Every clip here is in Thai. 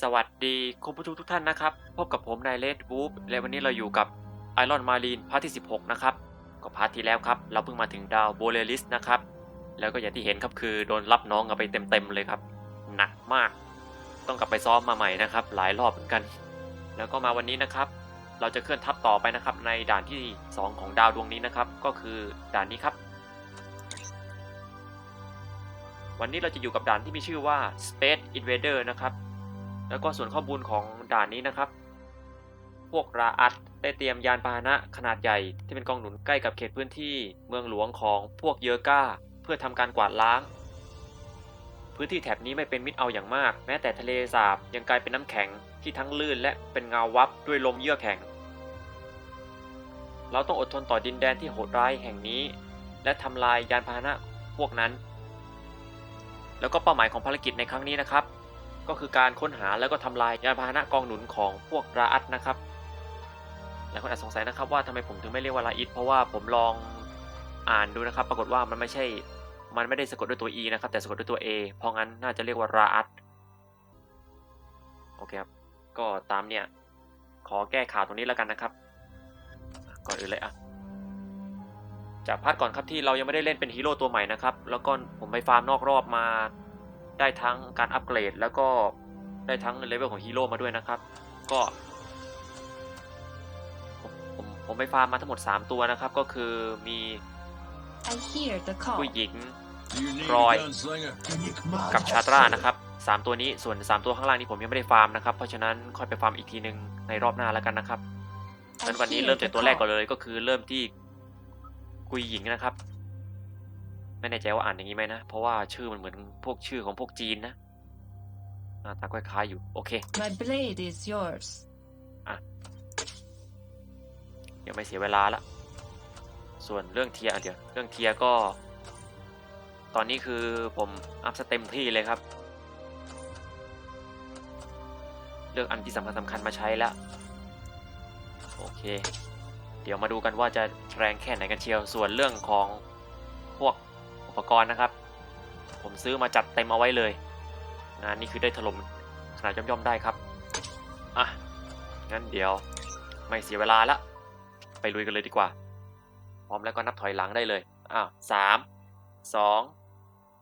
สวัสดีคุณผู้ชมทุกท่านนะครับ พบกับผมนายเลดวูฟและวันนี้เราอยู่กับไอรอนมารีนพาร์ทที่ 16 นะครับ ก็พาร์ทที่แล้วครับ เราเพิ่งมาถึงดาวโบเลลิสนะครับ แล้วก็อย่างที่เห็นครับคือโดนรับน้องกันไปเต็มๆเลยครับ หนักมาก ต้องกลับไปซ้อมมาใหม่นะครับ หลายรอบเหมือนกัน แล้วก็มาวันนี้นะครับ เราจะเคลื่อนทัพต่อไปนะครับในด่านที่ 2 ของดาวดวงนี้นะครับ ก็คือด่านนี้ครับ วันนี้เราจะอยู่กับด่านที่มีชื่อว่า Space Invader นะครับ แล้วก็ส่วนข้อมูลของด่านนี้นะครับ พวกราอัตได้เตรียมยานพาหนะขนาดใหญ่ที่เป็นกองหนุนใกล้กับเขตพื้นที่เมืองหลวงของพวกเยอร์ก้า เพื่อทำการกวาดล้าง พื้นที่แถบนี้ไม่เป็นมิตรเอาอย่างมาก แม้แต่ทะเลสาบยังกลายเป็นน้ำแข็งที่ทั้งลื่นและเป็นเงาวับด้วยลมเยือกแข็ง เราต้องอดทนต่อดินแดนที่โหดร้ายแห่งนี้ และทำลายยานพาหนะพวกนั้น แล้วก็เป้าหมายของภารกิจในครั้งนี้นะครับ ก็คือการค้นหาแล้วก็ทำลายยานพาหนะกองหนุนของพวกราอัตนะครับหลายคนอาจสงสัยนะครับว่าทำไมผมถึงไม่เรียกว่าราอิตเพราะว่าผมลองอ่านดูนะครับ ปรากฏว่ามันไม่ใช่มันไม่ได้สะกดด้วยตัว e นะครับ แต่สะกดด้วยตัว a เพราะงั้นน่าจะเรียกว่าราอัตโอเคครับก็ตามเนี่ยขอแก้ข่าวตรงนี้แล้วกันนะครับ ก่อนอื่นเลยอะจากพาร์ทก่อนครับที่เรายังไม่ได้เล่นเป็นฮีโร่ตัวใหม่นะครับ แล้วก็ผมไปฟาร์มนอกรอบมา ได้ทั้งการอัปเกรดแล้วก็ได้ทั้งเลเวลของฮีโร่มาด้วยนะครับ ก็ผมผมผมไปฟาร์มมาทั้งหมด 3 ตัวนะครับ ก็คือมี I hear the call. ผู้หญิง You need Roy. a gunslinger? กับชาตรานะครับสามตัวนี้ส่วน 3 ตัวข้างล่างนี้ผมยังไม่ได้ฟาร์มนะครับ เพราะฉะนั้นค่อยไปฟาร์มอีกทีหนึ่งในรอบหน้าแล้วกันนะครับ I งั้นวันนี้ hear เริ่มจาก the ตัวแรกก่อน call. เลยก็คือเริ่มที่กุยหญิงนะครับ ไม่แน่ใจว่าอ่านอย่างนี้ไหมนะ เพราะว่าชื่อมันเหมือนพวกชื่อของพวกจีนนะหน้าตาคล้ายๆอยู่ โอเค My blade is yours. เดี๋ยวไม่เสียเวลาละ ส่วนเรื่องเทียร์อะเดี๋ยวเรื่องเทียร์ก็ ตอนนี้คือผมอัพสเต็มที่เลยครับ เลือกอันที่สำคัญสำคัญมาใช้แล้ว โอเค เดี๋ยวมาดูกันว่าจะแรงแค่ไหนกันเชียว ส่วนเรื่องของพวก อุปกรณ์นะครับ ผมซื้อมาจัดเต็มเอาไว้เลยงานนี้คือได้ถล่มขนาดย่อมๆได้ครับอะงั้นเดี๋ยวไม่เสียเวลาละ ไปลุยกันเลยดีกว่า พร้อมแล้วก็นับถอยหลังได้เลยอ้าวสามสอง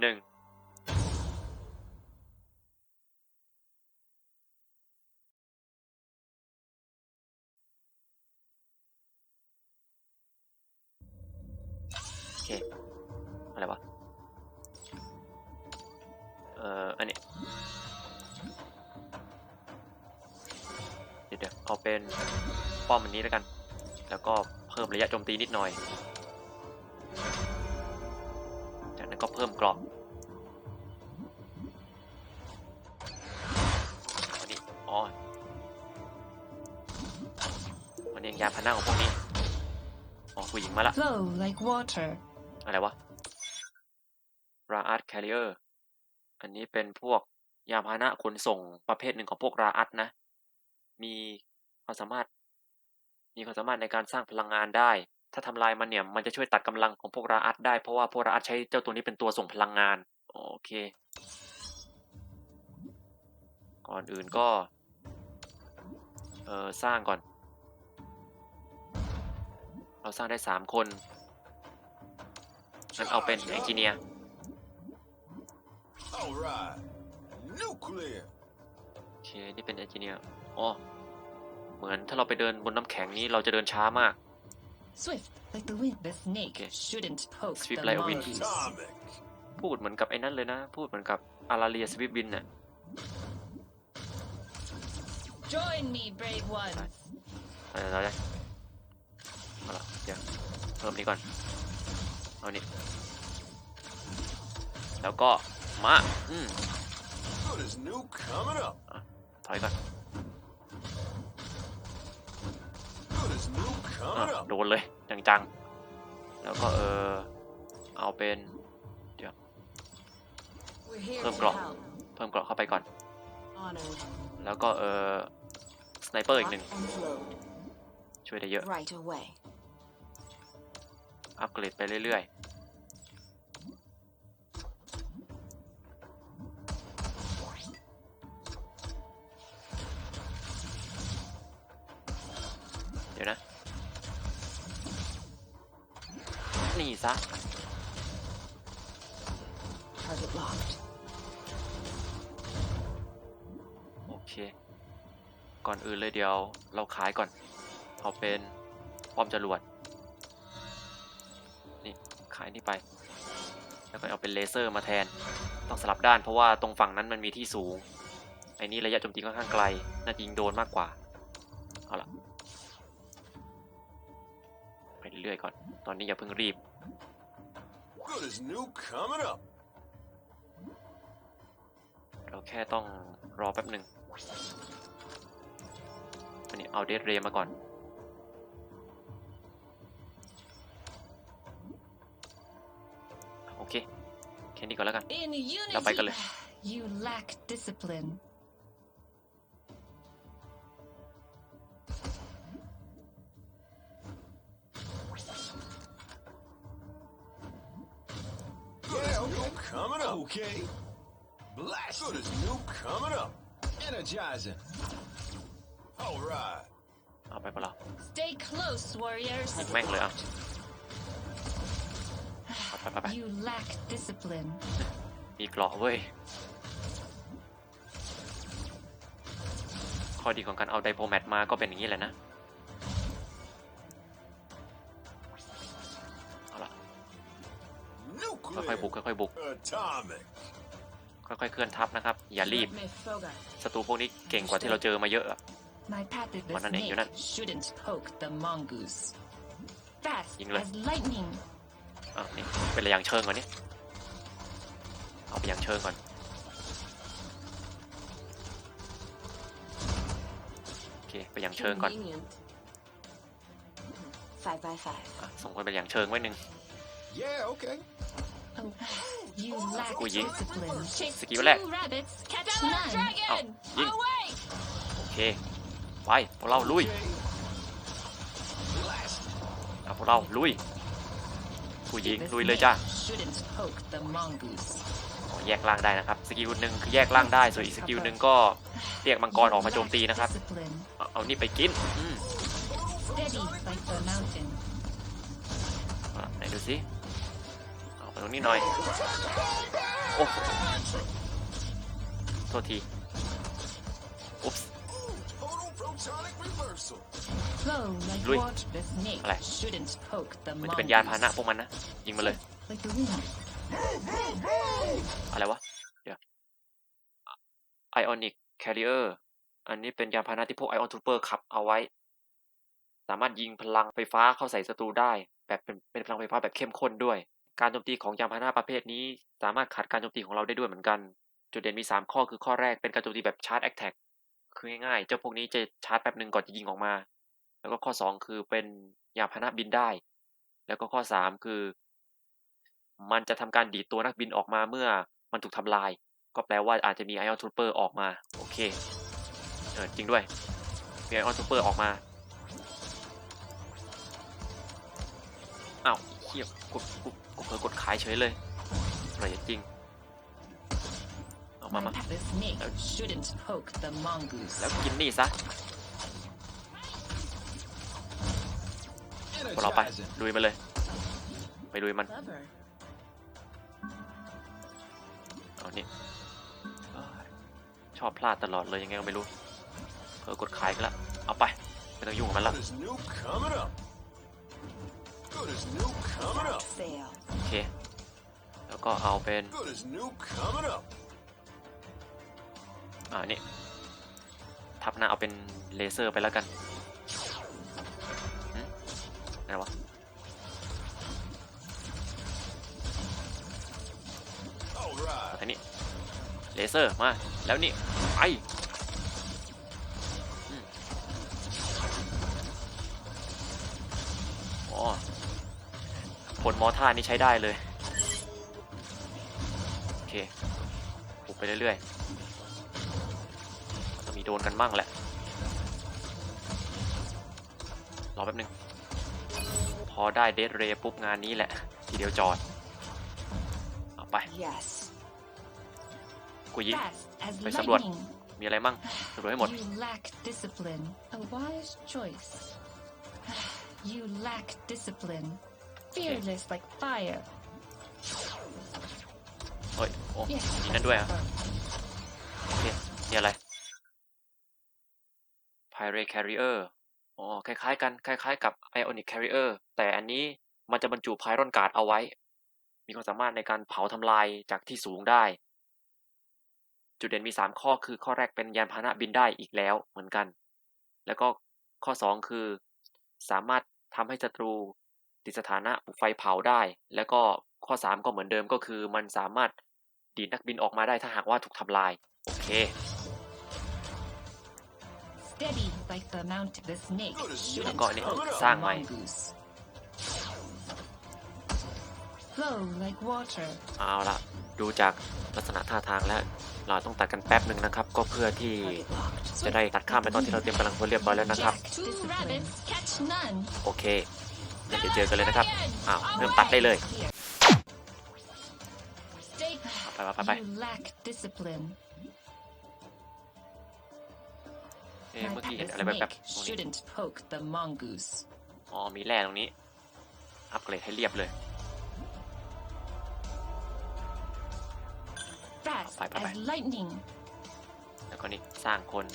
หนึ่งโอเค อะไรวะ เอ่อ อันนี้เดี๋ยวเดี๋ยวเอาเป็นป้อมอันนี้แล้วกัน แล้วก็เพิ่มระยะโจมตีนิดหน่อย จากนั้นก็เพิ่มกรอบอันนี้ อ๋อมันเองยานพาหนะของพวกนี้ อ๋อผู้หญิงมาละ Flow like water. อะไรวะ ราอัตแคริเออร์อันนี้เป็นพวกยานพาหนะขนส่งประเภทหนึ่งของพวกราอัตนะ มีความสามารถ มีความสามารถในการสร้างพลังงานได้ ถ้าทำลายมันเนี่ยมันจะช่วยตัดกำลังของพวกราอัตได้ เพราะว่าพวกราอัตใช้เจ้าตัวนี้เป็นตัวส่งพลังงาน โอเค ก่อนอื่นก็ เออสร้างก่อน เราสร้างได้สามคนงั้นเอาเป็นเอนจิเนียร์ All right. Nuclear. โอเค นี่เป็นเอนจิเนียร์อ๋อเหมือนถ้าเราไปเดินบนน้ำแข็งนี้เราจะเดินช้ามาก Swift like the wind. The snake Okay. shouldn't poke Swift the like a wind. monkeys. Atomic. พูดเหมือนกับไอ้นั่นเลยนะ พูดเหมือนกับอาราเลียสวิฟบินน่ะ Join me, brave ones. เอาเราได้เอาละเดี๋ยวเพิ่มนี้ก่อน เอานี่แล้วก็ มาอืม Good as new coming up. ถอยก่อน Good as new อะ coming up. โดนเลยจังๆ แล้วก็เออเอาเป็น We're here Thơm to gọn. help. เพิ่มเกราะเข้าไปก่อน Honored. แล้วก็เออสไนเปอร์อีกหนึ่ง and load ช่วยได้เยอะ right away. อัปเกรดไปเรื่อยดี๋ะ Target locked. โอเค ก่อนอื่นเลยเดี๋ยวเราขายก่อน เอาเป็นป้อมจรวด นี่ ขายนี่ไป แล้วก็เอาเป็นเลเซอร์มาแทน ต้องสลับด้านเพราะว่าตรงฝั่งนั้นมันมีที่สูง ไอ้นี่ระยะโจมตีค่อนข้างไกล น่าจะยิงโดนมากกว่า เอาล่ะไปเรื่อยๆก่อน ตอนนี้อย่าเพิ่งรีบ Good as new coming up. เราแค่ต้องรอแป๊บหนึ่งอันนี้เอาเดดเรมาก่อน โอเค แค่นี้ก่อนแล้วกัน In unity, Dapat ka lang. you lack discipline. Coming up. Energizing. All right. เอาไปเปล่า Stay close, warriors. แม่งเลยอะเอาไปไปไป You lack discipline. มีเกราะเว้ย ข้อดีของการเอาไดโพแมทมาก็เป็นอย่างนี้แหละนะ เอาละค่อยๆบุก Nuclear. ค่อยๆบุก Atomic. ค่อยๆเคลื่อนทัพนะครับ อย่ารีบ Let me Fogar. ศัตรูพวกนี้เก่งกว่าที่เราเจอมาเยอะอะ My passive Mana na, yun snake na. shouldn't poke the mongoose. Fast Yun lang. as lightning. อะนี่เป็นระยางเชิงก่อนนี่เอาไปยังเชิงก่อน โอเค ไปยังเชิงก่อน Convenient. Five by five. อะส่งคนไปยังเชิงไว้หนึ่ง Yeah, okay. Oh, you lack Ui, gì? discipline. Chase Skill two lẹ. rabbits, catch Catch none. dragon! Gì? Away! โอเคไปพวกเราลุย Okay. Blast. อะพวกเราลุยผู้หญิงลุยเลยจ้า Shouldn't poke the mongoose. อ๋อแยกร่างได้นะครับ สกิลหนึ่งคือแยกร่างได้ ส่วนอีกสกิลหนึ่งก็เรียกมังกรออกมาโจมตีนะครับ Discipline. เอาเอานี่ไปกินอืม Steady like the mountain. อะไหนดูสิเอาไป ตรงนี้หน่อย โอ้โหโทษที อุ๊บส์ Total protonic reversal. Flow like Lui. water. The snake Alay. shouldn't poke the มันจะ mongoose. เป็นยานพาหนะพวกมันนะ ยิงมาเลย Like the wind. อะไรวะ เดี๋ยว Ionic Carrier อันนี้เป็นยานพาหนะที่พวก Ion Trooper ขับเอาไว้ สามารถยิงพลังไฟฟ้าเข้าใส่ศัตรูได้ แบบเป็นเป็นพลังไฟฟ้าแบบเข้มข้นด้วย การโจมตีของยานพาหนะประเภทนี้ สามารถขัดการโจมตีของเราได้ด้วยเหมือนกัน จุดเด่นมี 3 ข้อคือข้อแรกเป็นการโจมตีแบบชาร์จแอคแท็กคือง่ายๆ เจ้าพวกนี้จะชาร์จแป๊บหนึ่งก่อนจะยิงออกมา แล้วก็ข้อ 2 คือเป็นยานพาหนะบินได้ แล้วก็ข้อ 3 คือ มันจะทำการดีดตัวนักบินออกมาเมื่อมันถูกทำลาย ก็แปลว่าอาจจะมีไอออนทูเปอร์ออกมาโอเคเออจริงด้วยมีไอออนทูเปอร์ออกมาอ้าวเฮียกดกู กูเผลอกดขายเฉยเลยอะไรจริงเอามา My มา pa- The snake shouldn't poke the mongoose. แล้วกินนี่ซะพวกเราไป Energizing. ลุยมาเลย ไปลุยมัน Clever. เอานี่เอ้ยชอบพลาดตลอดเลยยังไงก็ไม่รู้เผลอกดขายกันละเอาไปไม่ต้องยุ่งกับมันละ Good as new coming up. Good as new coming up. Fail. โอเค แล้วก็เอาเป็น Good as new coming up. อ่า นี่ ทับหน้าเอาเป็นเลเซอร์ไปแล้วกันหึอะไรวะ All right. อันนี้ เลเซอร์ มา แล้วนี่ ไปอืมอ๋อผ ลมอท่านี่ใช้ได้เลย โอเคปุกไปเรื่อยๆจะมีโดนกันมั่งแหละ รอแป๊บนึง พอได้เดทเรย์ปุ๊บงานนี้แหละ ทีเดียวจอด เอาไป Yes. กูยิง Fast as Phải sắp luật. lightning. มีอะไรมั่งสำรวจให้หมด You lack discipline. A wise choice. You lack discipline. Fearless like fire. เฮ้ยโอ้ Yes. มีนั่นด้วยอะโอเคนี่อะไร Pirate Carrier อ๋อคล้ายๆกัน คล้ายๆกับ Ionic Carrier แต่อันนี้มันจะบรรจุ Pyron Guard เอาไว้ มีความสามารถในการเผาทำลายจากที่สูงได้ จุดเด่นมี 3 ข้อคือข้อแรกเป็นยานพาหนะบินได้อีกแล้วเหมือนกัน แล้วก็ข้อ 2 คือ สามารถทำให้ศัตรู ติดสถานะถูกไฟเผาได้ แล้วก็ข้อ 3 ก็เหมือนเดิมก็คือ มันสามารถดีดนักบินออกมาได้ถ้าหากว่าถูกทำลาย โอเค Steady like the mountain. The snake Good as shouldn't new. Got it. poke the Sang mày. mongoose. Flow like water. เอาละดูจากลักษณะท่าทางแล้ว เราต้องตัดกันแป๊บหนึ่งนะครับ ก็เพื่อที่ Target locked. จะได้ตัดข้ามไปตอนที่เราเตรียมกำลังพลเรียบร้อยแล้วนะครับ Jack, two rabbits catch none. โอเค เดี๋ยวเจอกันเลยนะครับ อ้าวเริ่มตัดได้เลย Here. Stay ไปไปไปไป You lack discipline. เอ๊ะ Like เมื่อกี้เห็น the อะไรแบบแบบ snake ตรงนี้ shouldn't poke the mongoose. อ๋อมีแร่ตรงนี้ อัปเกรดให้เรียบเลย Fast Bye, bye, as bye. lightning. แล้วก็นี่สร้างคน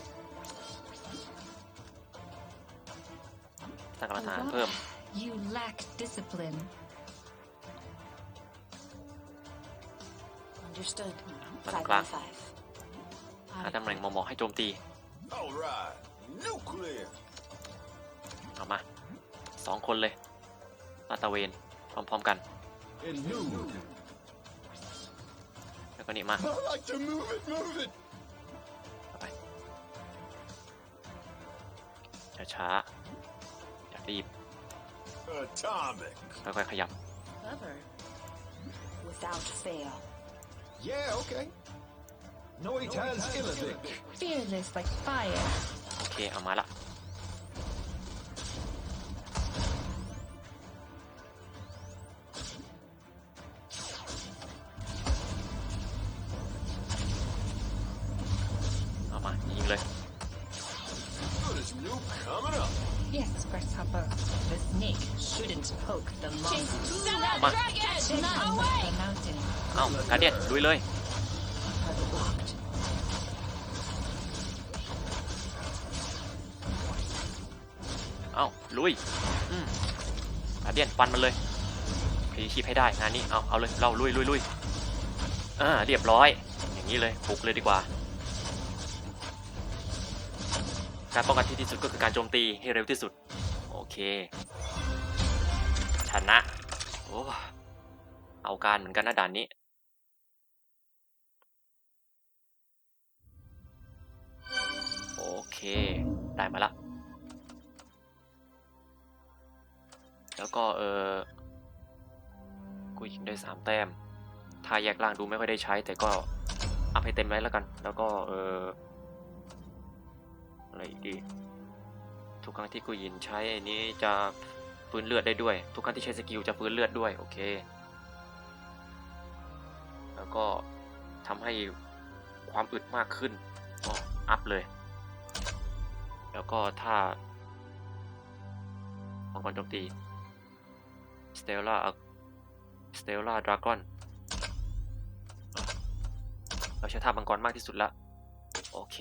สร้างกำลังทหารเพิ่ม You lack discipline. Understood. Bắn Five qua. by five. หาตำแหน่งเหมาะๆให้โจมตี All right. Nuclear. เอามาสองคนเลยลาดตระเวนพร้อมๆกัน In new. แล้วก็นี่มา I like to move it, move it. เข้าไปช้าๆอย่ารีบ Atomic. ค่อยๆขยับ Clever. Without fail. Yeah, okay. Noitas Illivic. Fearless like fire. โอเค เอามาละ poke the mongoose. Ma. Catch none like the mountain. เอ้าการเดียนลุยเลยเอ้าลุยอืมการเดียนฟันมันเลยพลีชีพให้ได้งานนี้เอาเอาเลยเราลุยลุยลุยอ่าเรียบร้อย อย่างนี้เลยบุกเลยดีกว่า การป้องกันที่ดีที่สุดก็คือการโจมตีให้เร็วที่สุด โอเค ชนะ โอ้เอาการเหมือนกันนะด่านนี้ โอเค ได้มาละ แล้วก็เออกูยิงได้สามแต้ม ถ้าแยกล่างดูไม่ค่อยได้ใช้ แต่ก็อัพให้เต็มไว้แล้วกัน แล้วก็เอออะไรอีกดี ทุกครั้งที่กูยินใช้อันนี้จะ ฟื้นเลือดได้ด้วย ทุกครั้งที่ใช้สกิลจะฟื้นเลือดด้วย โอเค แล้วก็ทำให้ความอึดมากขึ้นก็อัพเลย แล้วก็ถ้ามังกรโจมตีสเตลล่าสเตลล่าดราก้อนเราใช้ท่ามังกรมากที่สุดละ โอเค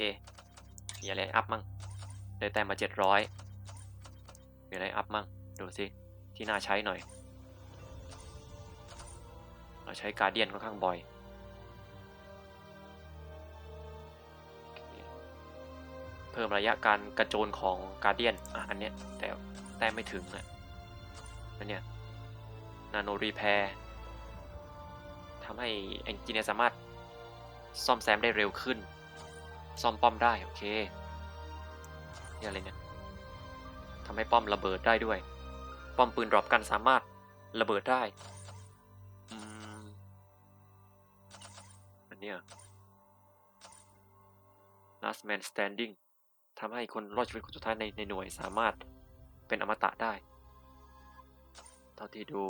มีอะไรอัพมั่งได้แต้มมาเจ็ดร้อยมีอะไรอัพมั่ง ดูสิที่น่าใช้หน่อย เราใช้การเดียนค่อนข้างบ่อยเพิ่มระยะการกระโจนของการเดียนอะอันเนี้ยแต่แต้ไม่ถึงอะอันเนี้ยนาโนรีแพร์ทำให้เอนจิเนียร์สามารถซ่อมแซมได้เร็วขึ้น ซ่อมป้อมได้ โอเคนี่อะไรเนี่ยทำให้ป้อมระเบิดได้ด้วย ป้อมปืนดรอปกันสามารถระเบิดได้อืมอันเนี้ย last man standing ทำให้คนรอดชีวิตคนสุดท้ายในในหน่วยสามารถเป็นอมตะได้ เท่าที่ดู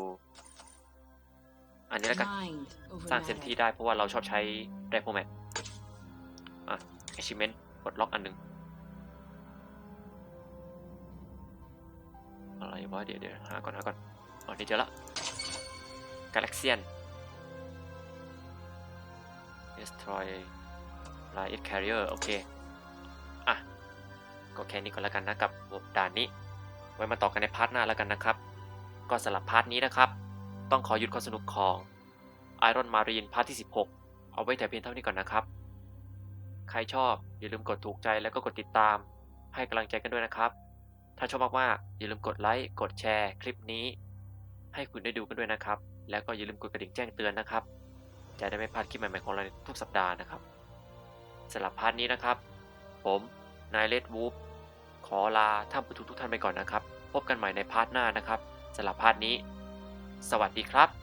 อันนี้แล้วกัน Mind over สร้างเซน matter. ที่ได้เพราะว่าเราชอบใช้ไดโ o แมทอะ achievement ปลดล็อกอันหนึ่ง อะไรวะเดี๋ยวเดี๋ยวหาก่อนหาก่อนอ๋อนี่เจอละกาแล็กเซียน destroy light carrier โอเค อะ ก็แค่นี้ก่อนแล้วกันนะกับด่านนี้ ไว้มาต่อกันในพาร์ทหน้าแล้วกันนะครับ ก็สำหรับพาร์ทนี้นะครับ ต้องขอหยุดความสนุกของ Iron Marine พาร์ทที่ 16 เอาไว้แต่เพียงเท่านี้ก่อนนะครับ ใครชอบอย่าลืมกดถูกใจแล้วก็กดติดตามให้กำลังใจกันด้วยนะครับ ถ้าชอบมากๆอย่าลืมกดไลค์กดแชร์ คลิปนี้ ให้คุณได้ดูกันด้วยนะครับ แล้วก็อย่าลืมกดกระดิ่งแจ้งเตือนนะครับ จะได้ไม่พลาดคลิปใหม่ๆของเราในทุกสัปดาห์นะครับสำหรับพาร์ทนี้นะครับ ผมนายเลดวูฟขอลาท่านผู้ชมทุกท่านไปก่อนนะครับ พบกันใหม่ในพาร์ทหน้านะครับสำหรับพาร์ทนี้ สวัสดีครับ